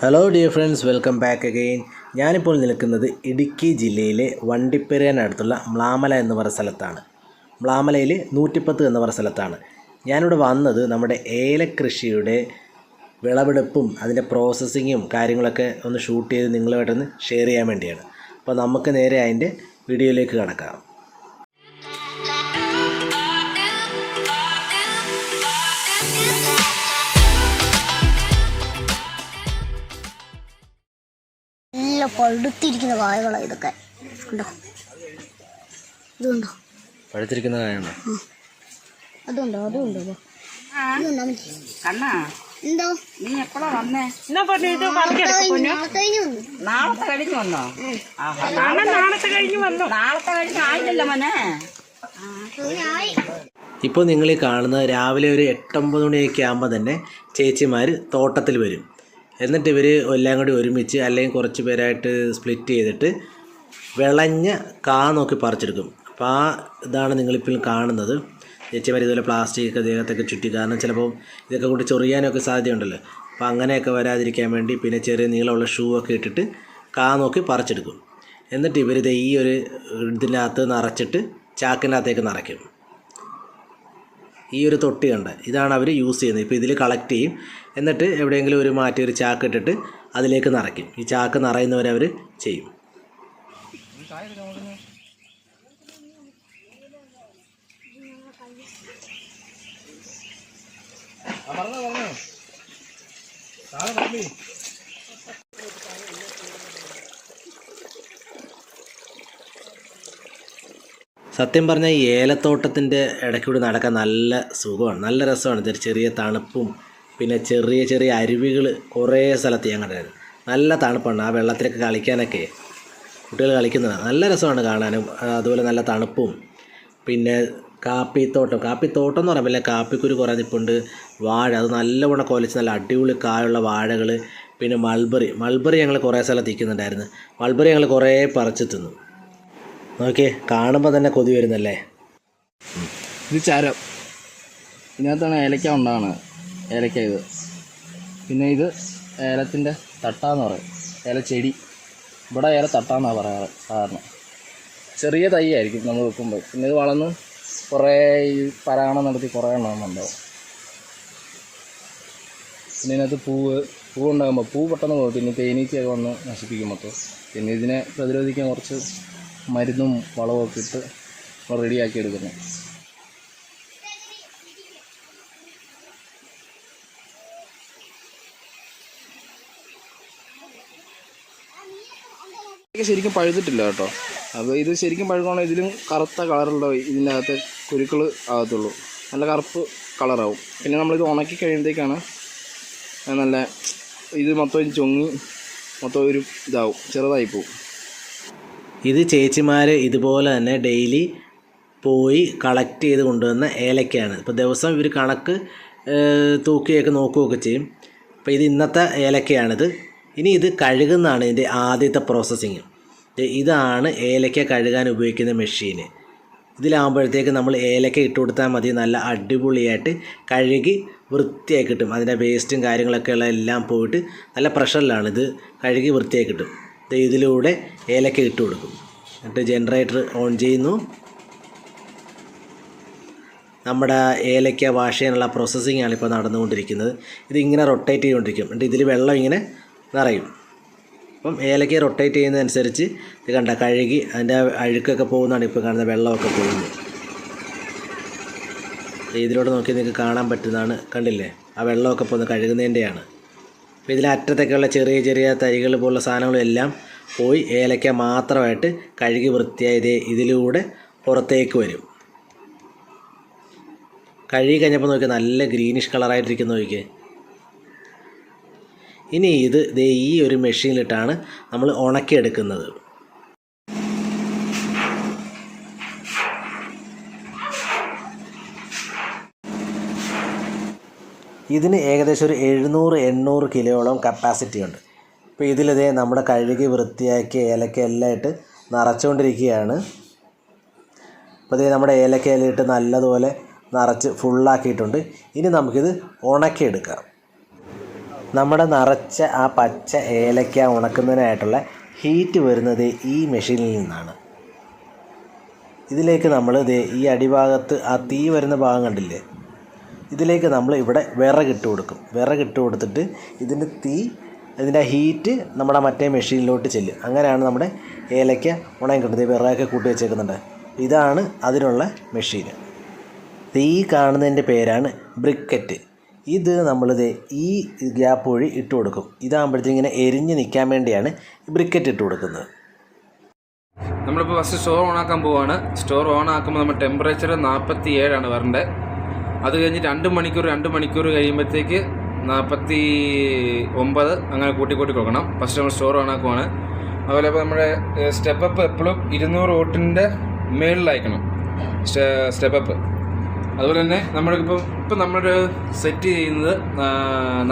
Hello dear friends welcome back again ഞാനിപ്പോൾ നിൽക്കുന്നത് ഇടുക്കി ജില്ലയിലെ വണ്ടിപ്പെരേനടുത്തുള്ള മ്ലാമല എന്ന് പറയുന്ന സ്ഥലത്താണ്. മ്ലാമലയിൽ നൂറ്റിപ്പത്ത് എന്ന് പറയുന്ന സ്ഥലത്താണ്. ഞാനിവിടെ വന്നത് നമ്മുടെ ഏലക്കൃഷിയുടെ വിളവെടുപ്പും അതിന്റെ പ്രോസസ്സിങ്ങും കാര്യങ്ങളൊക്കെ ഒന്ന് ഷൂട്ട് ചെയ്ത് നിങ്ങളുമായിട്ടൊന്ന് ഷെയർ ചെയ്യാൻ വേണ്ടിയാണ്. അപ്പോൾ നമുക്ക് നേരെ അതിന്റെ വീഡിയോയിലേക്ക് കടക്കാം. പഴുത്തിരിക്കുന്ന കായകളാണ് ഇതൊക്കെ. ഉണ്ടോ ഇതുണ്ടോ? പഴുത്തിരിക്കുന്ന കാര്യമാണ് അതുണ്ടോ? അതുണ്ടോ? കണ്ണാ. എന്തോ നീ എപ്പോഴാ വന്നേ? നാളെ കഴിഞ്ഞു നാളെ കഴിഞ്ഞു വന്നു. നാളത്തെ കഴിഞ്ഞ് വന്നോ? ആഹാ, നാളെ നാളത്തെ കഴിഞ്ഞ് വന്നു. നാളത്തെ കഴിഞ്ഞ് ആയില്ലല്ലോ മോനെ. ആയി. ഇപ്പോൾ നിങ്ങൾ ഈ കാണുന്നത് രാവിലെ ഒരു എട്ടൊമ്പത് മണിയൊക്കെ ആകുമ്പോൾ തന്നെ ചേച്ചിമാർ തോട്ടത്തിൽ വരും. എന്നിട്ട് ഇവർ എല്ലാം കൂടി ഒരുമിച്ച് അല്ലെങ്കിൽ കുറച്ച് പേരായിട്ട് സ്പ്ലിറ്റ് ചെയ്തിട്ട് വിളഞ്ഞ കാ നോക്കി പറിച്ചെടുക്കും. അപ്പോൾ ആ ഇതാണ് നിങ്ങളിപ്പോൾ കാണുന്നത്. ചേച്ചിമാർ ഇതുപോലെ പ്ലാസ്റ്റിക് ദേഹത്തൊക്കെ ചുറ്റി. കാരണം ചിലപ്പോൾ ഇതൊക്കെ കൊണ്ട് ചൊറിയാനൊക്കെ സാധ്യതയുണ്ടല്ലോ. അപ്പോൾ അങ്ങനെയൊക്കെ വരാതിരിക്കാൻ വേണ്ടി പിന്നെ ചെറിയ നീളമുള്ള ഷൂ ഒക്കെ ഇട്ടിട്ട് കാ നോക്കി പറിച്ചെടുക്കും. എന്നിട്ട് ഇവരിത് ഈ ഒരു ഇതിനകത്ത് നിറച്ചിട്ട് ചാക്കിനകത്തേക്ക് നിറയ്ക്കും. ഈ ഒരു തൊട്ടി കണ്ട. ഇതാണ് അവർ യൂസ് ചെയ്യുന്നത്. ഇപ്പോൾ ഇതിൽ കളക്ട് ചെയ്യും. എന്നിട്ട് എവിടെയെങ്കിലും ഒരു മാറ്റി ഒരു ചാക്ക് ഇട്ടിട്ട് അതിലേക്ക് നിറയ്ക്കും. ഈ ചാക്ക് നിറയുന്നവരെ അവർ ചെയ്യും. സത്യം പറഞ്ഞാൽ ഈ ഏലത്തോട്ടത്തിന്റെ ഇടയ്ക്കൂടി നടക്കാൻ നല്ല സുഖമാണ്. നല്ല രസമാണ്. ചെറിയ തണുപ്പും പിന്നെ ചെറിയ ചെറിയ അരുവികൾ കുറേ സ്ഥലത്ത് ഞാൻ നല്ല തണുപ്പാണ്. ആ വെള്ളത്തിലൊക്കെ കളിക്കാനൊക്കെ കുട്ടികൾ കളിക്കുന്നതാണ്. നല്ല രസമാണ് കാണാനും. അതുപോലെ നല്ല തണുപ്പും. പിന്നെ കാപ്പിത്തോട്ടം. കാപ്പിത്തോട്ടം എന്ന് പറയുമ്പോൾ കാപ്പിക്കുരു കുറേ നിൽപ്പുണ്ട് വാഴ. അത് നല്ലവണ്ണം കൊലച്ച് നല്ല അടിപൊളി കായുള്ള വാഴകൾ പിന്നെ മൾബറി. മൾബറി ഞങ്ങൾ കുറേ സ്ഥലത്ത് നിൽക്കുന്നുണ്ടായിരുന്നു മൾബറി ഞങ്ങൾ കുറേ പറിച്ച് തിന്നു. നോക്കിയേ കാണുമ്പോൾ തന്നെ കൊതി വരുന്നല്ലേ? ഇത് ചരം. ഇതിനകത്താണ് ഏലക്ക ഉണ്ടാണ് ഏലക്ക ഇത്. പിന്നെ ഇത് ഏലത്തിന്റെ തട്ടാന്ന് പറയും. ഏലച്ചെടി ഇവിടെ ഏല തട്ടാന്നാണ് പറയാറ് സാധാരണ. ചെറിയ തൈ ആയിരിക്കും നമ്മൾ വെക്കുമ്പോൾ പിന്നെ ഇത് വളർന്ന് കുറേ ഈ പരാണം നടത്തി കുറേ എണ്ണം പിന്നെ ഇതിനകത്ത് പൂവ് പൂവ് ഉണ്ടാകുമ്പോൾ പൂ പെട്ടെന്ന് പോകും പിന്നെ തേനീച്ചയൊക്കെ വന്ന് നശിപ്പിക്കും മൊത്തം. പിന്നെ ഇതിനെ പ്രതിരോധിക്കാൻ കുറച്ച് മരുന്നും വളവും ഒക്കെ ഇട്ട് റെഡിയാക്കി എടുക്കുന്നു. ശരിക്കും പഴുത്തിട്ടില്ല കേട്ടോ. അപ്പോൾ ഇത് ശരിക്കും പഴുക്കുകയാണെങ്കിൽ ഇതിലും കറുത്ത കളറുള്ള ഇതിന്റെ അകത്ത് കുരുക്കൾ ആകത്തുള്ളൂ. നല്ല കറുപ്പ് കളറാവും. പിന്നെ നമ്മളിത് ഉണക്കി കഴിയുമ്പോഴത്തേക്കാണ് നല്ല ഇത് മൊത്തം ചൊങ്ങി മൊത്തം ഒരു ഇതാവും ചെറുതായി പോവും. ഇത് ചേച്ചിമാർ ഇതുപോലെ തന്നെ ഡെയിലി പോയി കളക്ട് ചെയ്ത് കൊണ്ടുവന്ന ഏലക്കയാണ്. ഇപ്പോൾ ദിവസം ഇവർ കണക്ക് തൂക്കിയൊക്കെ നോക്കുകയൊക്കെ ചെയ്യും. അപ്പോൾ ഇത് ഇന്നത്തെ ഏലക്കയാണിത്. ഇനി ഇത് കഴുകുന്നതാണ് ഇതിന്റെ ആദ്യത്തെ പ്രോസസ്സിങ് ഇതാണ് ഏലക്ക കഴുകാൻ ഉപയോഗിക്കുന്ന മെഷീന് ഇതിലാകുമ്പോഴത്തേക്ക് നമ്മൾ ഏലക്ക ഇട്ട് കൊടുത്താൽ മതി. നല്ല അടിപൊളിയായിട്ട് കഴുകി വൃത്തിയായി കിട്ടും. അതിന്റെ വേസ്റ്റും കാര്യങ്ങളൊക്കെ ഉള്ള എല്ലാം പോയിട്ട് നല്ല പ്രഷറിലാണ് ഇത് കഴുകി വൃത്തിയായി കിട്ടും. ഇതിലൂടെ ഏലക്ക ഇട്ട് കൊടുക്കും. എന്നിട്ട് ജനറേറ്റർ ഓൺ ചെയ്യുന്നു. നമ്മുടെ ഏലക്ക വാഷ് ചെയ്യാനുള്ള പ്രോസസ്സിംഗ് ആണ് ഇപ്പോൾ നടന്നുകൊണ്ടിരിക്കുന്നത്. ഇതിങ്ങനെ റൊട്ടേറ്റ് ചെയ്തുകൊണ്ടിരിക്കും. എന്നിട്ട് ഇതിൽ വെള്ളം ഇങ്ങനെ നിറയും. അപ്പം ഏലക്ക റൊട്ടേറ്റ് ചെയ്യുന്നതനുസരിച്ച് ഇത് കണ്ട കഴുകി അതിന്റെ അഴുക്കൊക്കെ പോകുന്നതാണ് ഇപ്പോൾ കാണുന്ന വെള്ളമൊക്കെ പോകുന്നത്. ഇതിലൂടെ നോക്കി നിങ്ങൾക്ക് കാണാൻ പറ്റുന്നതാണ്. കണ്ടില്ലേ? ആ വെള്ളമൊക്കെ പോകുന്നത് കഴുകുന്നതിന്റെയാണ്. അപ്പോൾ ഇതിലെ അറ്റത്തൊക്കെയുള്ള ചെറിയ ചെറിയ തരികൾ പോലുള്ള സാധനങ്ങളെല്ലാം പോയി ഏലക്ക മാത്രമായിട്ട് കഴുകി വൃത്തിയായത് ഇതിലൂടെ പുറത്തേക്ക് വരും. കഴുകി കഴിഞ്ഞപ്പോൾ നോക്കി നല്ല ഗ്രീനിഷ് കളറായിട്ടിരിക്കുന്ന നോക്കിയേ ഇനി ഇത് ദേ ഈ ഒരു മെഷീനിലിട്ടാണ് നമ്മൾ ഉണക്കിയെടുക്കുന്നത്. ഇതിന് ഏകദേശം ഒരു എഴുന്നൂറ് എണ്ണൂറ് കിലോയോളം കപ്പാസിറ്റി ഉണ്ട്. ഇപ്പോൾ ഇതിലിതേ നമ്മുടെ കഴുകി വൃത്തിയാക്കിയ ഏലക്ക എല്ലാം ഇട്ട് നിറച്ചുകൊണ്ടിരിക്കുകയാണ്. അപ്പോൾ ഇതേ നമ്മുടെ ഏലക്ക ഇട്ട് നല്ലതുപോലെ നിറച്ച് ഫുള്ളാക്കിയിട്ടുണ്ട് ഇനി നമുക്കിത് ഉണക്കിയെടുക്കാം. നമ്മുടെ നിറച്ച ആ പച്ച ഏലക്ക ഉണക്കുന്നതിനായിട്ടുള്ള ഹീറ്റ് വരുന്നത് ഈ മെഷീനിൽ നിന്നാണ്. ഇതിലേക്ക് നമ്മൾ ഈ അടിഭാഗത്ത് ആ തീ വരുന്ന ഭാഗം കണ്ടില്ലേ? ഇതിലേക്ക് നമ്മൾ ഇവിടെ വിറകിട്ട് കൊടുക്കും. വിറകിട്ട് കൊടുത്തിട്ട് ഇതിന്റെ തീ ഇതിന്റെ ഹീറ്റ് നമ്മുടെ മറ്റേ മെഷീനിലോട്ട് ചെല്ലും. അങ്ങനെയാണ് നമ്മുടെ ഏലയ്ക്ക ഉണങ്ങി കിട്ടുന്നത്. വിറകൊക്കെ കൂട്ടി വെച്ചേക്കുന്നുണ്ട്. ഇതാണ് അതിനുള്ള മെഷീൻ ഈ കാണുന്നതിന്റെ പേരാണ് ബ്രിക്കറ്റ്. ഇത് നമ്മളിത് ഈ ഗ്യാപ്പ് വഴി ഇട്ട് കൊടുക്കും. ഇതാകുമ്പോഴത്തേക്കും ഇങ്ങനെ എരിഞ്ഞ് നിൽക്കാൻ വേണ്ടിയാണ് ബ്രിക്കറ്റ് ഇട്ട് കൊടുക്കുന്നത്. നമ്മളിപ്പോൾ ഫസ്റ്റ് സ്റ്റോർ ഓൺ ആക്കാൻ പോവുകയാണ് സ്റ്റോർ ഓൺ ആക്കുമ്പോൾ നമ്മൾ ടെമ്പറേച്ചർ നാൽപ്പത്തി ഏഴാണ് വരേണ്ടത് അത് കഴിഞ്ഞ് രണ്ട് മണിക്കൂർ രണ്ട് മണിക്കൂർ കഴിയുമ്പോഴത്തേക്ക് നാൽപ്പത്തി ഒമ്പത് അങ്ങനെ കൂട്ടി കൂട്ടി കൊടുക്കണം. ഫസ്റ്റ് നമ്മൾ സ്റ്റോർ ഓൺ ആക്കുവാണ്. അതുപോലെ ഇപ്പോൾ നമ്മുടെ സ്റ്റെപ്പ് അപ്പ് എപ്പോഴും ഇരുന്നൂറ് വോട്ടിന്റെ സ്റ്റെപ്പ് അപ്പ് അതുപോലെ തന്നെ നമ്മൾക്കിപ്പം ഇപ്പം നമ്മളൊരു സെറ്റ് ചെയ്യുന്നത്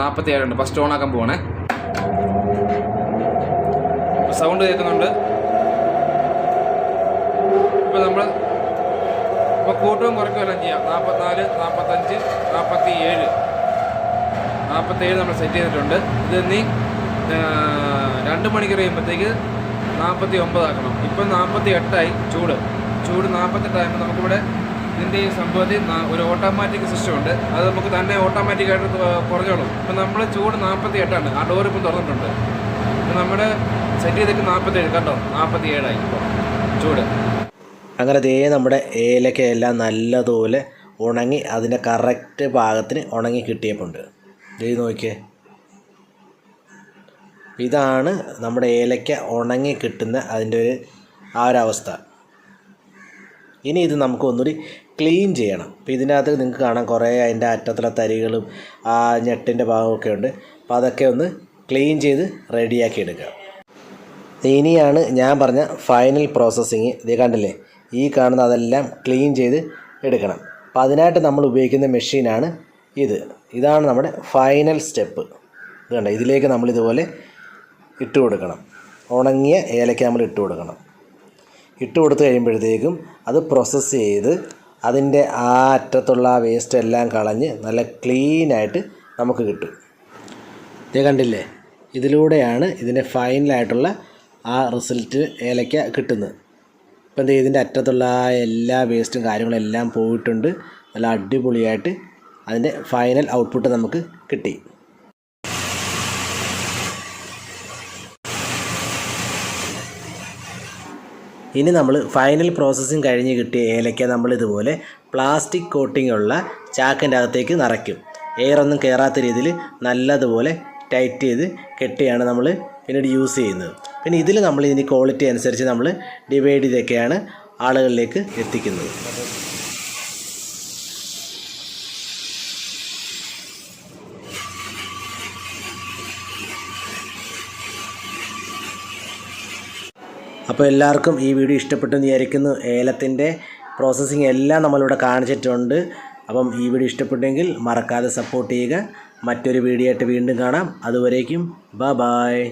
നാൽപ്പത്തി ഏഴുണ്ട് ഫസ്റ്റ് ഓൺ ആക്കാൻ പോവാണേ. സൗണ്ട് കേൾക്കുന്നുണ്ട്. ഇപ്പം നമ്മൾ ഇപ്പോൾ കൂട്ടവും കുറയ്ക്കുകയെല്ലാം ചെയ്യാം? നാൽപ്പത്തിനാല് നാൽപ്പത്തഞ്ച് നാൽപ്പത്തി ഏഴ് നാൽപ്പത്തേഴ് നമ്മൾ സെറ്റ് ചെയ്തിട്ടുണ്ട്. ഇത് നീ രണ്ട് മണിക്കൂർ കഴിയുമ്പോഴത്തേക്ക് നാൽപ്പത്തി ഒമ്പതാക്കണം ഇപ്പം നാൽപ്പത്തി എട്ടായി ചൂട് ചൂട് നാൽപ്പത്തെട്ടായപ്പോൾ നമുക്കിവിടെ ഇതിന്റെ ഈ സംഭവത്തിൽ ഒരു ഓട്ടോമാറ്റിക് സിസ്റ്റം ഉണ്ട്. അത് നമുക്ക് തന്നെ ഓട്ടോമാറ്റിക്കായിട്ട് കുറഞ്ഞോളും. ഇപ്പം നമ്മൾ ചൂട് നാൽപ്പത്തി എട്ടാണ് ആ ഡോർ ഇപ്പം തുറന്നിട്ടുണ്ട്. ഇപ്പം നമ്മുടെ സെറ്റ് ചെയ്തിട്ട് നാൽപ്പത്തേഴ് കണ്ടോ? നാൽപ്പത്തി ഏഴായി ഇപ്പോൾ ചൂട്. അങ്ങനെ ദേ നമ്മുടെ ഏലക്ക എല്ലാം നല്ലതുപോലെ ഉണങ്ങി അതിന്റെ കറക്റ്റ് ഭാഗത്തിന് ഉണങ്ങി കിട്ടിയപ്പോണ്ട്. ദേ നോക്കിയേ. ഇതാണ് നമ്മുടെ ഏലക്ക ഉണങ്ങി കിട്ടുന്ന അതിന്റെ ഒരു ആ ഒരു അവസ്ഥ. ഇനി ഇത് നമുക്ക് ഒന്നുകൂടി ക്ലീൻ ചെയ്യണം. അപ്പോൾ ഇതിനകത്ത് നിങ്ങൾക്ക് കാണാം കുറേ അതിന്റെ അറ്റത്തുള്ള തരികളും ആ ഞെട്ടിന്റെ ഭാഗമൊക്കെ ഉണ്ട്. അപ്പോൾ അതൊക്കെ ഒന്ന് ക്ലീൻ ചെയ്ത് റെഡിയാക്കി എടുക്കുക. ഇനിയാണ് ഞാൻ പറഞ്ഞ ഫൈനൽ പ്രോസസ്സിങ് ഇത് കണ്ടില്ലേ? ഈ കാണുന്ന അതെല്ലാം ക്ലീൻ ചെയ്ത് എടുക്കണം. അപ്പോൾ അതിനായിട്ട് നമ്മൾ ഉപയോഗിക്കുന്ന മെഷീനാണ് ഇത്. ഇതാണ് നമ്മുടെ ഫൈനൽ സ്റ്റെപ്പ് ഇത് കണ്ടോ ഇതിലേക്ക് നമ്മൾ ഇതുപോലെ ഇട്ട് കൊടുക്കണം. ഉണങ്ങിയ ഏലക്ക നമ്മൾ ഇട്ട് കൊടുക്കണം. ഇട്ട് കൊടുത്തു കഴിയുമ്പോഴത്തേക്കും അത് പ്രോസസ്സ് ചെയ്ത് അതിന്റെ ആ അറ്റത്തുള്ള ആ വേസ്റ്റ് എല്ലാം കളഞ്ഞ് നല്ല ക്ലീനായിട്ട് നമുക്ക് കിട്ടും. ഇത് കണ്ടില്ലേ? ഇതിലൂടെയാണ് ഇതിന്റെ ഫൈനലായിട്ടുള്ള ആ റിസൾട്ട് ഏലക്ക കിട്ടുന്നത്. ഇപ്പം എന്താ ഇതിന്റെ അറ്റത്തുള്ള എല്ലാ വേസ്റ്റും കാര്യങ്ങളെല്ലാം പോയിട്ടുണ്ട്. നല്ല അടിപൊളിയായിട്ട് അതിന്റെ ഫൈനൽ ഔട്ട്പുട്ട് നമുക്ക് കിട്ടി. ഇനി നമ്മൾ ഫൈനൽ പ്രോസസ്സിങ് കഴിഞ്ഞ് കിട്ടിയ ഏലയ്ക്ക നമ്മൾ ഇതുപോലെ പ്ലാസ്റ്റിക് കോട്ടിംഗ് ഉള്ള ചാക്കിന്റെ അകത്തേക്ക് നിറയ്ക്കും. എയറൊന്നും കയറാത്ത രീതിയിൽ നല്ലതുപോലെ ടൈറ്റ് ചെയ്ത് കെട്ടിയാണ് നമ്മൾ പിന്നീട് യൂസ് ചെയ്യുന്നത്. പിന്നെ ഇതിൽ നമ്മൾ ഇതിന് ക്വാളിറ്റി അനുസരിച്ച് നമ്മൾ ഡിവൈഡ് ചെയ്തൊക്കെയാണ് ആളുകളിലേക്ക് എത്തിക്കുന്നത്. അപ്പോൾ എല്ലാവർക്കും ഈ വീഡിയോ ഇഷ്ടപ്പെട്ടു എന്ന് വിചാരിക്കുന്നു. ഏലത്തിന്റെ പ്രോസസ്സിങ് എല്ലാം നമ്മളിവിടെ കാണിച്ചിട്ടുണ്ട്. അപ്പം ഈ വീഡിയോ ഇഷ്ടപ്പെട്ടെങ്കിൽ മറക്കാതെ സപ്പോർട്ട് ചെയ്യുക. മറ്റൊരു വീഡിയോ ആയിട്ട് വീണ്ടും കാണാം. അതുവരേക്കും ബ ബായ്